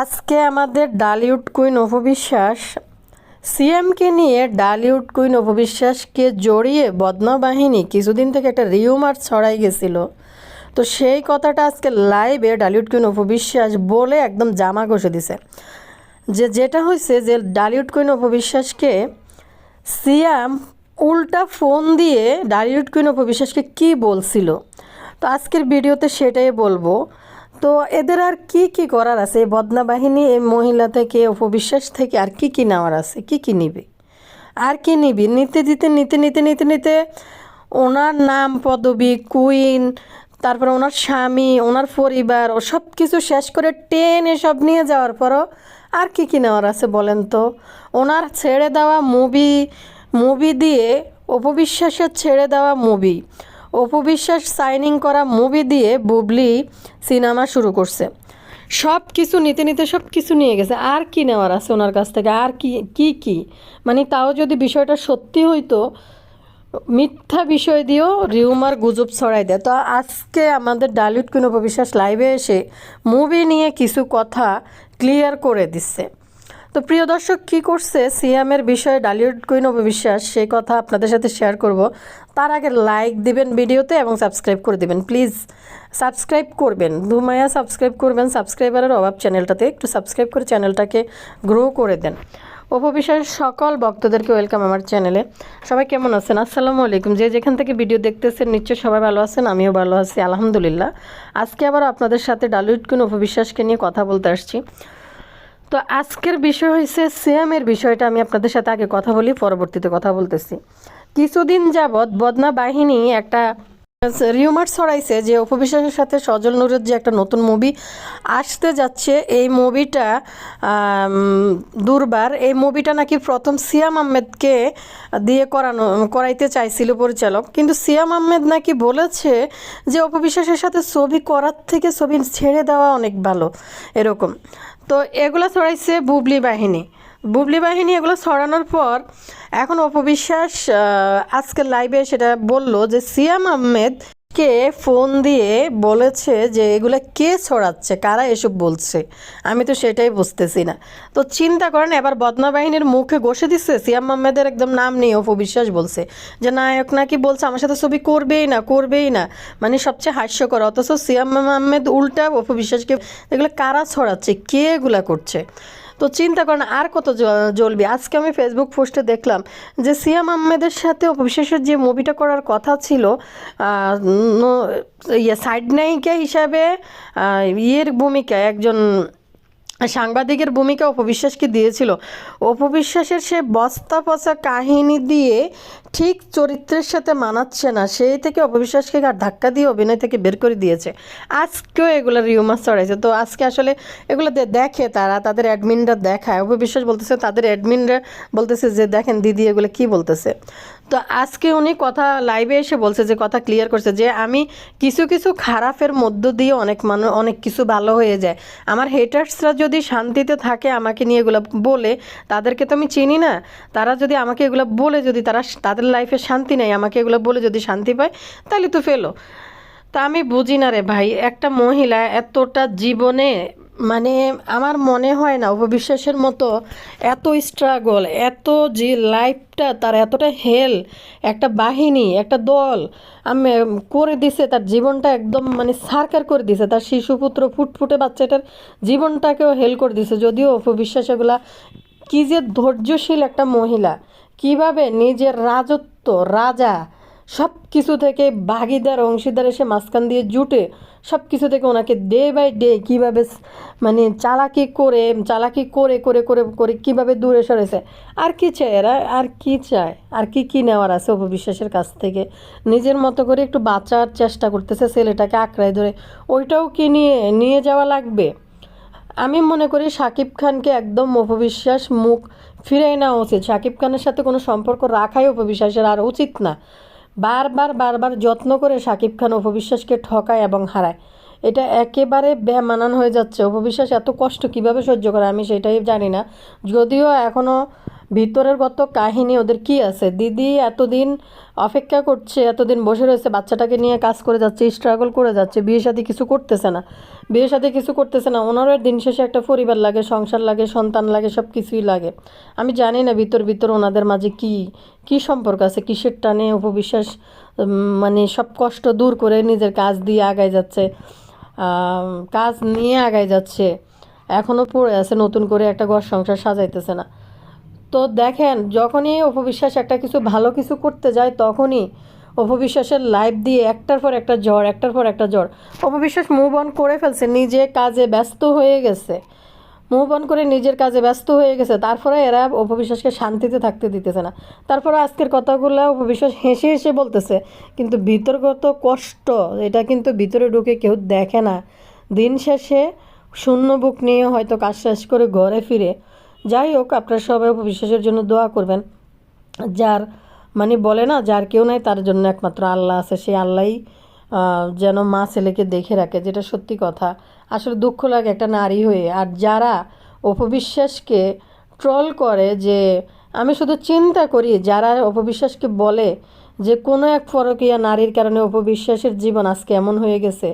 আজকে আমাদের ডালিউড কুইন অপবিশ্বাস, সিএমকে নিয়ে ডালিউড কুইন অপবিশ্বাসকে জড়িয়ে বদনা বাহিনী কিছুদিন থেকে একটা রিউমার ছড়াই গেছিল। তো সেই কথাটা আজকে লাইভে ডালিউড কুইন অপবিশ্বাস বলে একদম জামা ঘষে দিছে। যে যেটা হয়েছে যে ডালিউড কুইন অপবিশ্বাসকে সিয়াম উল্টা ফোন দিয়ে ডালিউড কুইন অপবিশ্বাসকে কী বলছিল? তো আজকের ভিডিওতে সেটাই বলব। তো এদের আর কি কি করার আছে? এই বদনা বাহিনী এই মহিলা থেকে, অপবিশ্বাস থেকে আর কি কি নেওয়ার আছে? কি কি নিবে? আর কি নিবি? নিতে, দিতে, নিতে নিতে নিতে নিতে ওনার নাম পদবি, কুইন, তারপরে ওনার স্বামী, ওনার পরিবার, ও সব কিছু শেষ করে টেনে সব নিয়ে যাওয়ার পরও আর কি কি নেওয়ার আছে বলেন তো? ওনার ছেড়ে দেওয়া মুভি মুভি দিয়ে অপবিশ্বাসের ছেড়ে দেওয়া মুভি অপবিশ্বাস সাইনিং করা মুভি দিয়ে বুবলি সিনেমা শুরু করছে। সব কিছু নিতে নিতে সব কিছু নিয়ে গেছে। আর কি নেওয়ার আছে ওনার কাছ থেকে? আর কি কি কি? মানে তাও যদি বিষয়টা সত্যি হইতো, মিথ্যা বিষয় দিয়েও রিউমার গুজব ছড়াই দেয়। তো আজকে আমাদের ডালিউড কুইন অপবিশ্বাস লাইভে এসে মুভি নিয়ে কিছু কথা ক্লিয়ার করে দিচ্ছে। তো প্রিয় দর্শক, কী করছে? সিএমের বিষয়ে ডালিউড কুইন অপবিশ্বাস সেই কথা আপনাদের সাথে শেয়ার করব। তার আগে লাইক দিবেন ভিডিওতে এবং সাবস্ক্রাইব করে দিবেন। প্লিজ সাবস্ক্রাইব করবেন। ধুমায়া সাবস্ক্রাইব করবেন। সাবস্ক্রাইবারের অভাব চ্যানেলটাতে একটু সাবস্ক্রাইব করে চ্যানেলটাকে গ্রো করে দেন। উপবিশ্বাসের সকল ভক্তদেরকে ওয়েলকাম আমার চ্যানেলে সবাই কেমন আছেন? আসসালামু আলাইকুম। যে যেখান থেকে ভিডিও দেখতেছেন নিশ্চয় সবাই ভালো আছেন, আমিও ভালো আছি, আলহামদুলিল্লাহ। আজকে আবার আপনাদের সাথে ডালিউড কুইন উপবিশ্বাসকে নিয়ে কথা বলতে আসছি। তো আজকের বিষয় হয়েছে সিএমের বিষয়টা, আমি আপনাদের সাথে আগে কথা বলি, পরবর্তীতে কথা বলতেছি। কিছুদিন যাবৎ বদনা বাহিনী একটা রিউমার ছড়াইছে যে অপবিশ্বাসের সাথে সজল নূরের যে একটা নতুন মুভি আসতে যাচ্ছে, এই মুভিটা দুর্বার, এই মুভিটা নাকি প্রথম সিয়াম আহমেদকে দিয়ে করানো, করাইতে চাইছিল পরিচালক। কিন্তু সিয়াম আহমেদ নাকি বলেছে যে অপবিশ্বাসের সাথে ছবি করার থেকে ছবি ছেড়ে দেওয়া অনেক ভালো, এরকম। তো এগুলো ছড়াইছে বুবলি বাহিনী। বুবলি বাহিনী এগুলো ছড়ানোর পর এখন অপবিশ্বাস আজকে লাইভে সেটা বলল যে, সিয়াম আহমেদ কে ফোন দিয়ে বলেছে যে এগুলো কে ছড়াচ্ছে, কারা এসব বলছে? আমি তো সেটাই বুঝতেছি না। তো চিন্তা করেন, এবার বদনা বাহিনীর মুখে ঘষে দিচ্ছে সিয়াম আহমেদের একদম নাম নিয়ে অপবিশ্বাস বলছে যে, নায়ক নাকি বলছে, আমার সাথে ছবি করবেই না করবেই না। মানে সবচেয়ে হাস্যকর, অথচ সিয়াম আহমেদ উল্টা অপবিশ্বাসকে এগুলো কারা ছড়াচ্ছে? কে এগুলা করছে? তো চিন্তা করেন আর কত জ্বলবে। আজকে আমি ফেসবুক পোস্টে দেখলাম যে সিয়াম আহমেদের সাথে বিশেষের যে মুভিটা করার কথা ছিল ইয়ে সাইড নায়িকা হিসাবে ইয়ের ভূমিকা একজন সাংবাদিকের ভূমিকা অপবিশ্বাসকে দিয়েছিল। অপবিশ্বাসের সে বস্তা পচা কাহিনী দিয়ে ঠিক চরিত্রের সাথে মানাচ্ছে না। সেই থেকে অপবিশ্বাসকে আর ধাক্কা দিয়ে অভিনয় থেকে বের করে দিয়েছে। আজকেও এগুলো রিউমার চড়াইছে তো আজকে আসলে এগুলো দেখে তারা, তাদের অ্যাডমিনরা দেখায়। অপবিশ্বাস বলতেছে, তাদের অ্যাডমিনরা বলতেছে যে, দেখেন দিদি এগুলো কি বলতেছে? তো আজকে উনি কথা লাইভে এসে বলছে যে, কথা ক্লিয়ার করছে যে, আমি কিছু কিছু খারাপের মধ্য দিয়ে অনেক মানুষ অনেক কিছু ভালো হয়ে যায়। আমার হেটার্সরা যদি শান্তিতে থাকে আমাকে নিয়ে এগুলো বলে, তাদেরকে তো আমি চিনি না। তারা যদি আমাকে এগুলো বলে, যদি তারা তাদের লাইফে শান্তি নেই আমাকে এগুলো বলে যদি শান্তি পায়, তাহলে তো ফেলো। তা আমি বুঝি না রে ভাই, একটা মহিলা এতটা জীবনে মানে আমার মনে হয় না, উপবিশ্বাসের মতো এত স্ট্রাগল এত যে লাইফটা তার এতটা হেল একটা বাহিনী, একটা দল, আমি, করে দিছে, তার জীবনটা একদম মানে সারকার করে দিছে, তার শিশুপুত্র, ফুটফুটে বাচ্চাটার জীবনটাকেও হেল করে দিছে। যদিও উপবিশ্বাস এগুলা কী যে ধৈর্যশীল একটা মহিলা, কীভাবে নিজের রাজত্ব, রাজা সব কিছু থেকে ভাগিদার, অংশীদার এসে মাঝখান দিয়ে জুটে সব কিছু থেকে ওনাকে ডে বাই ডে কীভাবে মানে চালাকি করে চালাকি করে করে করে করে কীভাবে দূরে সরেছে। আর কি চায় এরা? আর কি চায়? আর কি কি নেওয়ার আছে অপবিশ্বাসের কাছ থেকে? নিজের মতো করে একটু বাঁচার চেষ্টা করতেছে ছেলেটাকে আঁকড়ায় ধরে। ওইটাও কি নিয়ে নিয়ে যাওয়া লাগবে? আমি মনে করি শাকিব খানকে একদম অপবিশ্বাস মুখ ফিরাই নেওয়া উচিত। শাকিব খানের সাথে কোনো সম্পর্ক রাখাই অপবিশ্বাসের আর উচিত না। বারবার বারবার যত্ন করে শাকিব খান অপবিশ্বাসকে ঠকায় এবং হারায়। এটা একেবারে বেমানান হয়ে যাচ্ছে। অপবিশ্বাস এত কষ্ট কীভাবে সহ্য করে আমি সেটাই জানি না। যদিও এখনও ভিতরের গত কাহিনী, ওদের কি আছে? দিদি এতদিন অপেক্ষা করছে, এতদিন বসে রয়েছে, বাচ্চাটাকে নিয়ে কাজ করে যাচ্ছে স্ট্রাগল করে যাচ্ছে, বিয়ে সাথে কিছু করতেছে না। বিয়ে সাথে কিছু করতেছে না, ওনারও দিন শেষে একটা পরিবার লাগে, সংসার লাগে, সন্তান লাগে, সব কিছুই লাগে। আমি জানি না ভিতর ভিতর ওনাদের মাঝে কি কি সম্পর্ক আছে, কিসের টানে উপবিশ্বাস মানে সব কষ্ট দূর করে নিজের কাজ দিয়ে আগায় যাচ্ছে কাজ নিয়ে আগায় যাচ্ছে এখনও পড়ে আছে, নতুন করে একটা ঘর সংসার সাজাইতেছে না। তো দেখেন, যখনই অপবিশ্বাস একটা কিছু ভালো কিছু করতে যায়, তখনই অপবিশ্বাসের লাইফ দিয়ে একটার পর একটা জ্বর, একটার পর একটা জ্বর। অপবিশ্বাস মুভ অন করে ফেলছে, নিজে কাজে ব্যস্ত হয়ে গেছে। মুভ অন করে নিজের কাজে ব্যস্ত হয়ে গেছে। তারপরে এরা অপবিশ্বাসকে শান্তিতে থাকতে দিতেছে না। তারপরে আজকের কথাগুলো অপবিশ্বাস হেসে হেসে বলতেছে, কিন্তু ভিতরগত কষ্ট, এটা কিন্তু ভিতরে ঢুকে কেউ দেখে না। দিন শেষে শূন্য বুক নিয়ে হয়তো কাজ শেষ করে ঘরে ফিরে যাই হোক, আপনারা সবাই অপবিশ্বাসের জন্য দোয়া করবেন। যার মানে বলে না, যার কেউ নাই, তার জন্য একমাত্র আল্লাহ আছে। সেই আল্লাহই যেন মা ছেলেকে দেখে রাখে, যেটা সত্যি কথা। আসলে দুঃখ লাগে একটা নারী হয়ে। আর যারা অপবিশ্বাসকে ট্রল করে যে, আমি শুধু চিন্তা করি, যারা অপবিশ্বাসকে বলে যে কোনো এক পরকীয়া নারীর কারণে অপবিশ্বাসের জীবন আজকে এমন হয়ে গেছে,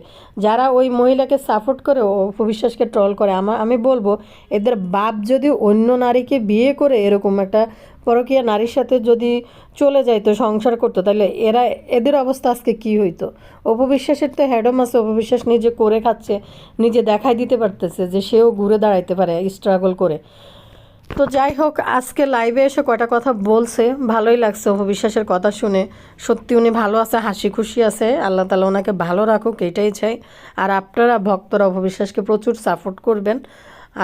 যারা ওই মহিলাকে সাপোর্ট করে অপবিশ্বাসকে ট্রল করে। আমার আমি বলব, এদের বাপ যদি অন্য নারীকে বিয়ে করে এরকম একটা পরকীয়া নারীর সাথে যদি চলে যাইতো, সংসার করতো, তাহলে এরা, এদের অবস্থা আজকে কি হইতো? অপবিশ্বাসের তো হ্যাডম আছে, অপবিশ্বাস নিজে করে খাচ্ছে, নিজে দেখাই দিতে পারতেছে যে সেও ঘুরে দাঁড়াইতে পারে স্ট্রাগল করে। তো যাই হোক, আজকে লাইভে এসে কয়টা কথা বলছে, ভালোই লাগছে অপবিশ্বাসের কথা শুনে। সত্যি উনি ভালো আছে, হাসি খুশি আছে, আল্লাহ তালা ওনাকে ভালো রাখুক, এটাই চাই। আর আপনারা ভক্তরা অপবিশ্বাসকে প্রচুর সাপোর্ট করবেন।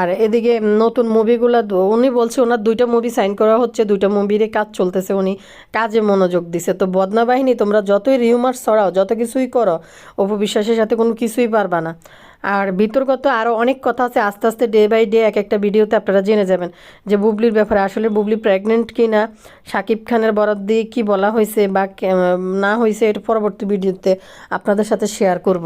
আর এদিকে নতুন মুভিগুলো উনি বলছে ওনার দুইটা মুভি সাইন করা হচ্ছে, দুইটা মুভির কাজ চলতেছে উনি, কাজে মনোযোগ দিছে। তো বদনা বাহিনী, তোমরা যতই রিউমার ছড়াও, যত কিছুই করো অপবিশ্বাসের সাথে কোনো কিছুই পারবা না। আর বিতর্কত আরও অনেক কথা আছে, আস্তে আস্তে ডে বাই ডে এক একটা ভিডিওতে আপনারা জেনে যাবেন যে বুবলির ব্যাপারে, আসলে বুবলি প্রেগনেন্ট কি না শাকিব খানের বরাদ দিয়ে কী বলা হয়েছে বা না হয়েছে, এটা পরবর্তী ভিডিওতে আপনাদের সাথে শেয়ার করব।